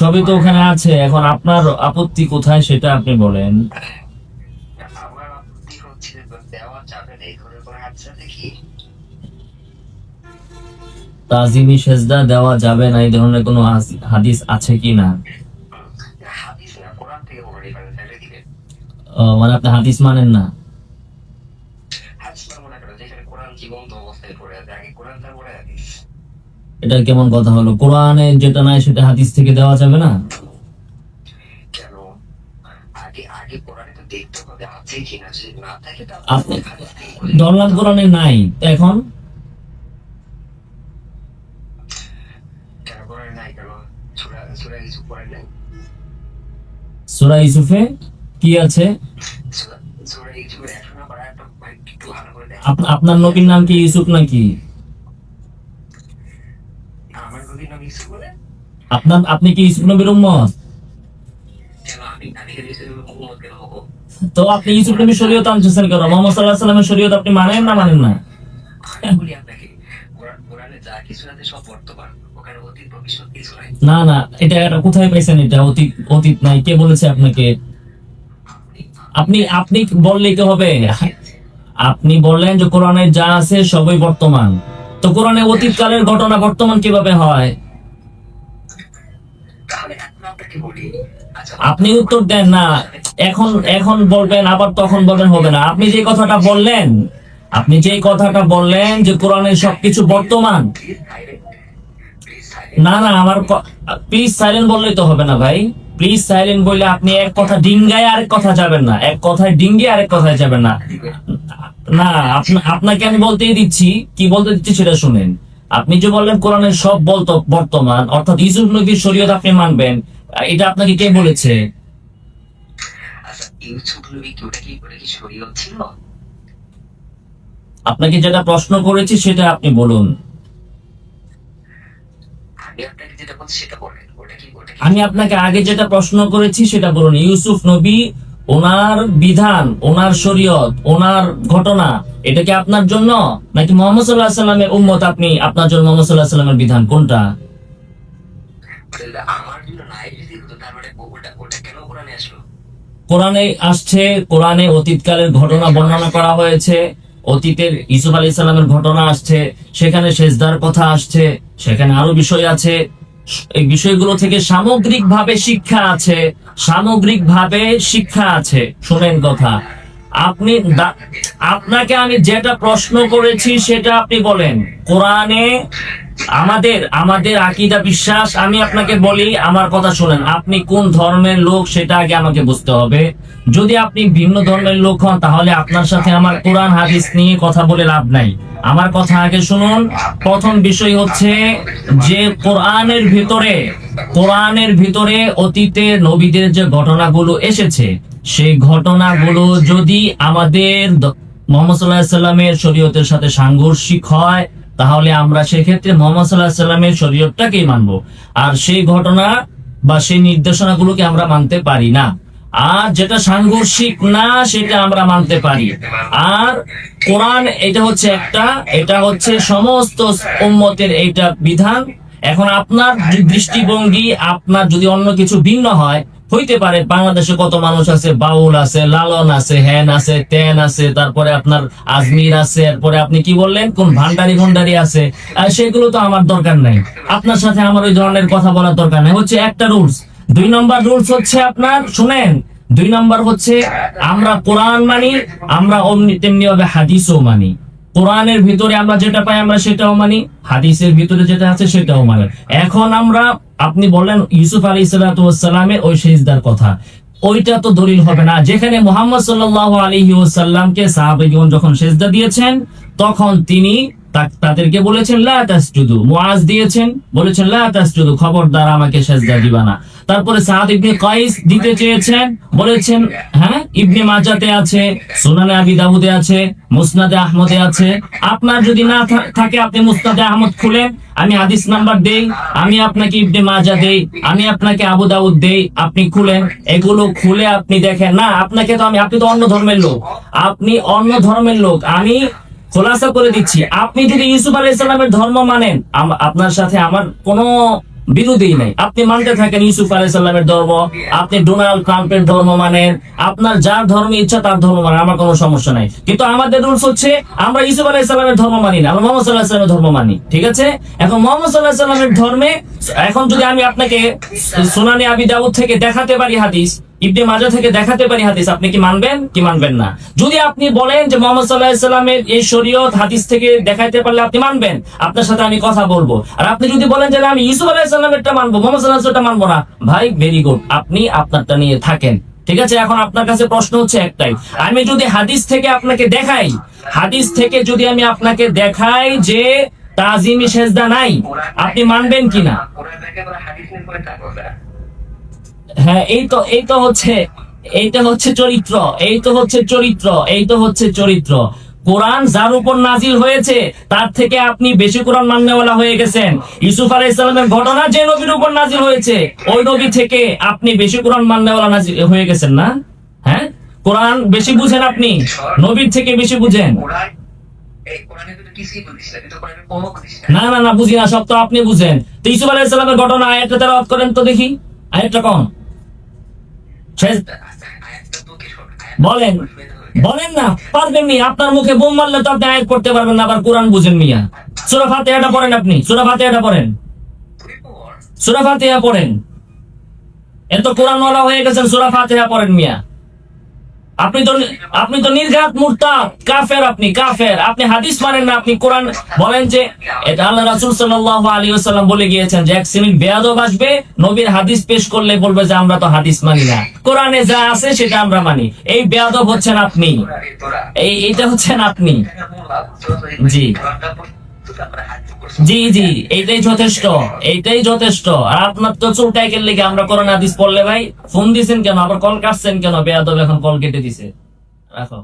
সবই তো ওখানে আছে। এখন আপনার আপত্তি কোথায় সেটা আপনি বলেন। কি তাজিমি সেজদা দেওয়া যাবে না এই ধরনের কোনো হাদিস আছে কি না? মানে আপনি হাদিস মানেন না হাদিস না মনে করো যেখানে কোরআন জীবন্ত অবস্থায় পড়ে আছে আগে কোরআন তারপরে হাদিস এটা কেমন কথা হলো? কোরআনে যেটা নাই সেটা হাদিস থেকে দেওয়া যাবে না? ধরলাম কোরআনে নাই এখন? সুরা ইউসুফে কি আছে? আপনার নবীর নাম কি ইউসুফ নাকি আমার নবীর নাম ইসু বলে আপনার আপনি কি ইউসুফ নবীর উম্মত তো আপনি ইউসুফ নবীর শরীয়ত আনতেছেন কেন? মোহাম্মদ সাল্লাহ সাল্লামের শরীয়ত আপনি মানেন না মানেন না? না না এটা এটা কোথায় পাইছেন এটা? অতীত অতীত নাই কে বলেছে আপনাকে? আপনি আপনি বললে কি হবে? আপনি বললেন যে কোরআনে যা আছে সবই বর্তমান। তো কোরআনে অতীতকালের ঘটনা বর্তমান কীভাবে হয় তাহলে এখন আপনাকে বলি আচ্ছা আপনি উত্তর দেন না। এখন এখন বলবেন, আবার তখন বলবেন, হবে না। আপনি যে কথাটা বললেন, আপনি যে কথাটা বললেন যে কোরআনের সবকিছু বর্তমান। না না, আমার প্লিজ সাইলেন্ট বললেই তো হবে না ভাই। প্লিজ সাইলেন্ট বললে আপনি এক কথা ডিঙ্গায় আরেক কথা যাবেন না। এক কথায় ডিঙ্গে আরেক কথায় যাবেন না। না আপনাকে আমি বলতেই দিচ্ছি। কি বলতে দিচ্ছি সেটা শুনেন। আপনি যে বললেন কোরআনের সব বলতো বর্তমান, অর্থাৎ ইউসুফ নবীর শরীয়ত আপনি মানবেন। এটা আপনাকে কে বলেছে? আচ্ছা আপনাকে যেটা প্রশ্ন করেছি সেটা আপনি বলুন। আমি আপনাকে আগে যেটা প্রশ্ন করেছি সেটা বলুন। ইউসুফ নবী ওনার বিধান ওনার শরীয়ত ওনার ঘটনা এটা কি আপনার জন্য? নাকি মোহাম্মদ সাল্লাহ সাল্লামের উম্মত আপনি আপনার জন্য মোহাম্মদ সাল্লাহ সাল্লামের বিধান কোনটা? কোরআনে আসছে, কোরআনে অতীতকালের ঘটনা বর্ণনা করা হয়েছে, অতীতের ইসুফ আলী সাল্লামের ঘটনা আসছে, সেখানে সেজদার কথা আসছে, সেখানে আরও বিষয় আছে। এই বিষয়গুলো থেকে সামগ্রিক ভাবে শিক্ষা আছে সামগ্রিক ভাবে শিক্ষা আছে, শোনেন কথা। আপনি আপনাকে আমি যেটা প্রশ্ন করেছি সেটা আপনি বলেন। কোরআনে আমাদের আমাদের আকিদা বিশ্বাস, আমি আপনাকে বলি, আমার কথা শুনেন, আপনি কোন ধর্মের লোক সেটা আগে আমাকে বুঝতে হবে। যদি আপনি ভিন্ন ধর্মের লোক হন, তাহলে আপনার সাথে আমার কোরআন, হাদিস নিয়ে কথা বলে লাভ নাই। আমার কথা আগে শুনুন। প্রথম বিষয় হচ্ছে যে কোরআনের ভিতরে কোরআনের ভিতরে অতীতে নবীদের যে ঘটনাগুলো এসেছে, সেই ঘটনাগুলো যদি আমাদের মোহাম্মদ সাল্লাহ সাল্লামের শরীয়তের সাথে সাংঘর্ষিক হয় তাহলে আমরা সেক্ষেত্রে মোহাম্মদ সাল্লাহ সাল্লামের শরীয়তটাকেই মানবো। আর সেই ঘটনা বা সেই নির্দেশনাগুলোকে আমরা মানতে পারি না। আর যেটা সাংঘর্ষিক না, সেটা আমরা মানতে পারি। আর কোরআন এটা হচ্ছে একটা, এটা হচ্ছে সমস্ত উম্মতের এইটা বিধান। এখন আপনার দৃষ্টিভঙ্গি, আপনার যদি অন্য কিছু ভিন্ন হয় হইতে পারে, বাংলাদেশে কত মানুষ আছে, বাউল আছে, লালন আছে হ্যান আছে, তেন আছে, তারপরে আপনার আজমির আছে, এরপরে আপনি কি বললেন? কোন ভান্ডারি ভন্ডারি আছে। সেগুলো তো আমার দরকার নাই। আপনার সাথে আমার ওই ধরনের কথা বলার দরকার নাই। হচ্ছে একটা রুলস। দুই নম্বর রুলস হচ্ছে আপনার, শুনেন, দুই নম্বর হচ্ছে আমরা কোরআন মানি, আমরা অমনি তেমনি ভাবে হাদিসও মানি। কোরআনের ভিতরে আমরা যেটা পাই আমরা সেটাও মানি, হাদিসের ভিতরে যেটা আছে সেটাও মানি। এখন আমরা আপনি বললেন ইউসুফ আলী সালাতামের ওই সেজদার কথা। ওইটা তো দলিল হবে না। যেখানে মোহাম্মদ সাল্লাহ আলী ওসাল্লামকে সাহাবেগণ যখন সেজদা দিয়েছেন, তখন তিনি তাদেরকে বলেছেন, লা তাসজুদু। মুআজ দিয়েছেন, বলেছেন, লা তাসজুদু। খবরদার, আমাকে সেজদা দিবা না। তারপরে সাদ ইবনে কাইস দিতে চেয়েছেন, বলেছেন হ্যাঁ ইবনে মাজাতে আছে, সুনানে আবি দাউদে আছে, মুসনাদে আহমদে আছে। আপনার যদি না থাকে, আপনি মুসনাদে আহমদ খুলেন, আমি হাদিস নাম্বার দেই, আমি আপনাকে ইবনে মাজা দেই, আমি আপনাকে আবু দাউদ দেই, আপনি খুলেন। এগুলো খুলে আপনি দেখেন, না, আপনাকে তো আমি, আপনি তো অন্য ধর্মের লোক। আপনি অন্য ধর্মের লোক। আমি খোলাসা করে দিচ্ছি। আপনি যদি ইউসুফ আলাইহিস সালামের ধর্ম মানেন আপনার সাথে আমার কোনো বিরোধী নাই। আপনি মানতে থাকেন ইউসুফ আলাইসাল্লামের ধর্ম, আপনি ডোনাল্ড ট্রাম্পের ধর্ম মানেন, আপনার যার ধর্ম ইচ্ছা তার ধর্ম মানেন, আমার কোনো সমস্যা নাই। কিন্তু আমাদের রুলস হচ্ছে, আমরা ইউসুফ আলাইসাল্লামের ধর্ম মানি না, আমরা মোহাম্মদ সাল্লাহ সাল্লামের ধর্ম মানি, ঠিক আছে? এখন মোহাম্মদ সাল্লাহ সাল্লামের ধর্মে, এখন যদি আমি আপনাকে সোনানি আবি দাউদ থেকে দেখাতে পারি হাদিস ইবনে মাজা থেকে দেখাতে পারি হাদিস, আপনি কি মানবেন কি মানবেন না? যদি আপনি বলেন যে মোহাম্মদ সাল্লাহ সাল্লামের এই শরীয়ত হাদিস থেকে দেখাইতে পারলে আপনি মানবেন, আপনার সাথে আমি কথা বলব। আর আপনি যদি বলেন যে আমি ইসুফ আলাইসাল্লামেরটা মানবো, মোহাম্মদ সাল্লাহ মানবো না, ভাই ভেরি গুড আপনি আপনারটা নিয়ে থাকেন। ঠিক আছে, এখন আপনার কাছে প্রশ্ন হচ্ছে একটাই। আমি যদি হাদিস থেকে আপনাকে দেখাই, হাদিস থেকে যদি আমি আপনাকে দেখাই যে তাজিমি সেজদা নাই, আপনি মানবেন কিনা? হ্যাঁ এই তো এই তো হচ্ছে, এইটা হচ্ছে চরিত্র, এই তো হচ্ছে চরিত্র, এই তো হচ্ছে চরিত্র। কোরআন যার উপর নাজিল হয়েছে, তার থেকে আপনি বেশি কোরআন মান্যওয়ালা হয়ে গেছেন। ইউসুফ আলাহ ইসলামের ঘটনা যে নবীর উপর নাজিল হয়েছে, ওই নবী থেকে আপনি বেশি কোরআন মান্যওয়ালা নাজিল হয়ে গেছেন না? হ্যাঁ? কোরআন বেশি বুঝেন আপনি? নবীর থেকে বেশি বুঝেন? না না না, বুঝি না, সব তো আপনি বুঝেন। তো ইউসুফ আলাহ ইসলামের ঘটনা আয়াতটা তারা করেন তো দেখি। আয়াতটা কোন? বলেন বলেন না, পারবেন নি, আপনার মুখে বোম মারলে তো আপনি আয়াত করতে পারবেন না, আবার কোরআন বুঝেন মিয়া। সুরা ফাতিহাটা পড়েন আপনি, সুরা ফাতিহাটা পড়েন। সুরা ফাতিহা পড়েন। এত কোরআন ওয়ালা হয়ে গেছেন, সুরা ফাতিহা পড়েন মিয়া। আপনি তো আপনি তো নির্ঘাত মুরতাদ কাফের আপনি কাফের। আপনি হাদিস মানেন না, আপনি কোরআন বলেন যে, এটা আল্লাহ রাসূল সাল্লাল্লাহু আলাইহি ওয়াসাল্লাম বলে গিয়েছেন যে, এক শ্রেণির বেয়াদব আসবে, নবীর হাদিস পেশ করলে বলবে যে, আমরা তো হাদিস মানি না। কোরআনে যা আছে, সেটা আমরা মানি। এই বেয়াদব হচ্ছেন আপনি। এই এটা হচ্ছেন আপনি। জি। জি জি, এইটাই যথেষ্ট এইটাই যথেষ্ট। আর আপনার তো চুলটাই কেন আমরা করোনা হাদিস পড়লে ভাই, ফোন দিছেন কেন? আবার কল কাটছেন কেন? বেয়াদব এখন কল কেটে দিছে। রাখো।